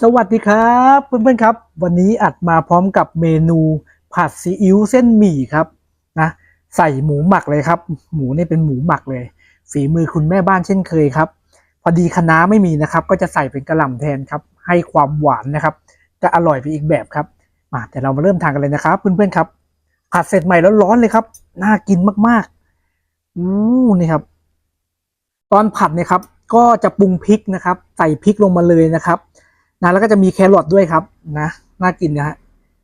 สวัสดีครับเพื่อนๆครับ วันนี้อัดมาพร้อมกับเมนูผัดซีอิ๊วเส้นหมี่ครับนะใส่หมูหมักเลยครับ หมูนี่เป็นหมูหมักเลย ฝีมือคุณแม่บ้านเช่นเคยครับ พอดีคะน้าไม่มีนะครับ ก็จะใส่เป็นกระหล่ำแทนครับ ให้ความหวานนะครับ จะอร่อยไปอีกแบบครับมาแต่เรามาเริ่มทานกันเลยนะครับ เพื่อนๆครับ ผัดเสร็จใหม่แล้วร้อนเลยครับน่ากินมากๆอู้นี่ครับ ตอนผัดเนี่ยครับ ก็จะปรุงพริกนะครับ ใส่พริกลงมาเลยนะครับ นะแล้วก็จะมีแครอทด้วยครับนะน่ากินนะฮะ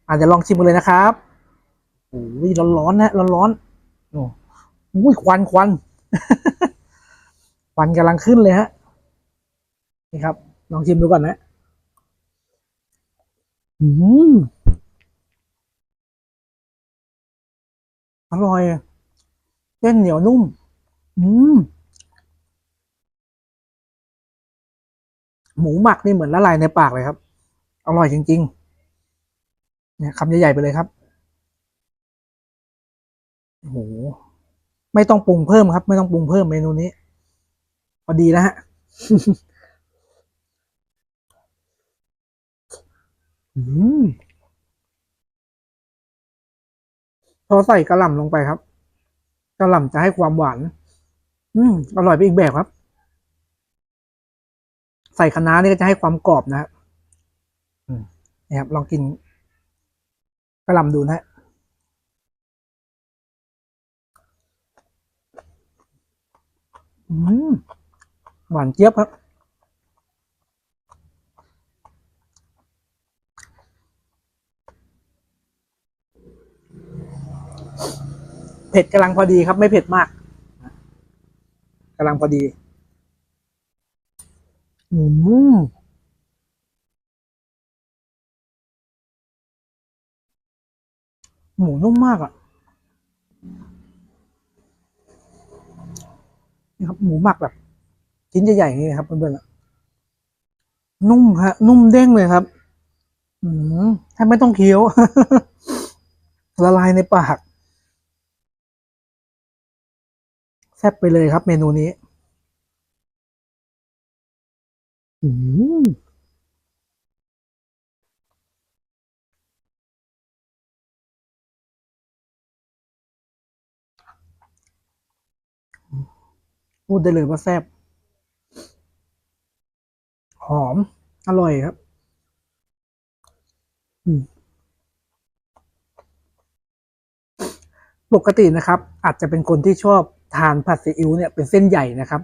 อาจจะลองชิมกันเลยนะครับโอ้ยร้อนๆนะร้อนๆโอ้อุ้ยควันควันควันกำลังขึ้นเลยฮะนี่ครับ ลองชิมดูก่อนนะอืมอร่อยเส้นเหนียวนุ่ม อืม หมูหมักนี่เหมือนละลายในปากเลยครับ อร่อยจริงๆ เนี่ยคำใหญ่ๆไปเลยครับโอ้โหไม่ต้องปรุงเพิ่มครับ ไม่ต้องปรุงเพิ่มเมนูนี้พอดีแล้วฮะพอใส่กระหล่ำลงไปครับกระหล่ำจะให้ความหวาน อืมอร่อยไปอีกแบบครับ ส่คะน้านี่ก็จะให้ความกรอบนะครับอืมนี่ครับ ลองกินกระหล่ำดูนะฮะอืมหวานเจี๊ยบครับเผ็ดกำลังพอดีครับ ไม่เผ็ดมากกำลังพอดี อืมหมูนุ่มมากอะนี่ครับ หมูหมักแบบชิ้นใหญ่ๆอย่างนี้ครับเพื่อนๆนุ่มฮะ นุ่มเด้งเลยครับ อืมแทบไม่ต้องเคี้ยว ละลายในปากแซ่บไปเลยครับเมนูนี้ อืมพูดได้เลยว่าแซ่บ หอม อร่อยครับ ปกตินะครับ อาจจะเป็นคนที่ชอบทานผัดซีอิ๊วเนี่ยเป็นเส้นใหญ่นะครับ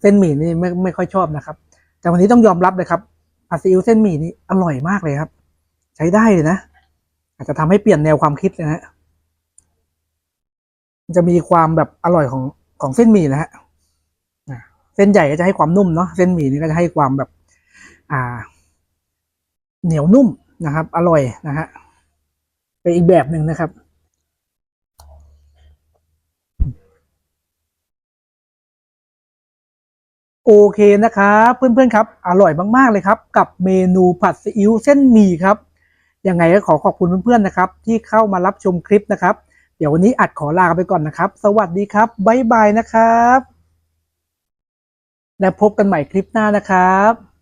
เส้นหมี่นี่ไม่ไม่ค่อยชอบนะครับ แต่วันนี้ต้องยอมรับเลยครับผัดซีอิ๊วเส้นหมี่นี่อร่อยมากเลยครับ ใช้ได้เลยนะ อาจจะทำให้เปลี่ยนแนวความคิดเลยนะฮะจะมีความแบบอร่อยของของเส้นหมี่นะฮะเส้นใหญ่ก็จะให้ความนุ่มเนาะเส้นหมี่นี่ก็จะให้ความแบบ อ่า เหนียวนุ่มนะครับ อร่อยนะฮะเป็นอีกแบบหนึ่งนะครับ โอเคนะครับเพื่อนๆครับอร่อยมากๆเลยครับ กับเมนูผัดซีอิ๊วเส้นหมี่ครับยังไงก็ขอขอบคุณเพื่อนๆนะครับ ที่เข้ามารับชมคลิปนะครับ เดี๋ยววันนี้อัดขอลาไปก่อนนะครับ สวัสดีครับบ๊ายบายนะครับ และพบกันใหม่คลิปหน้านะครับ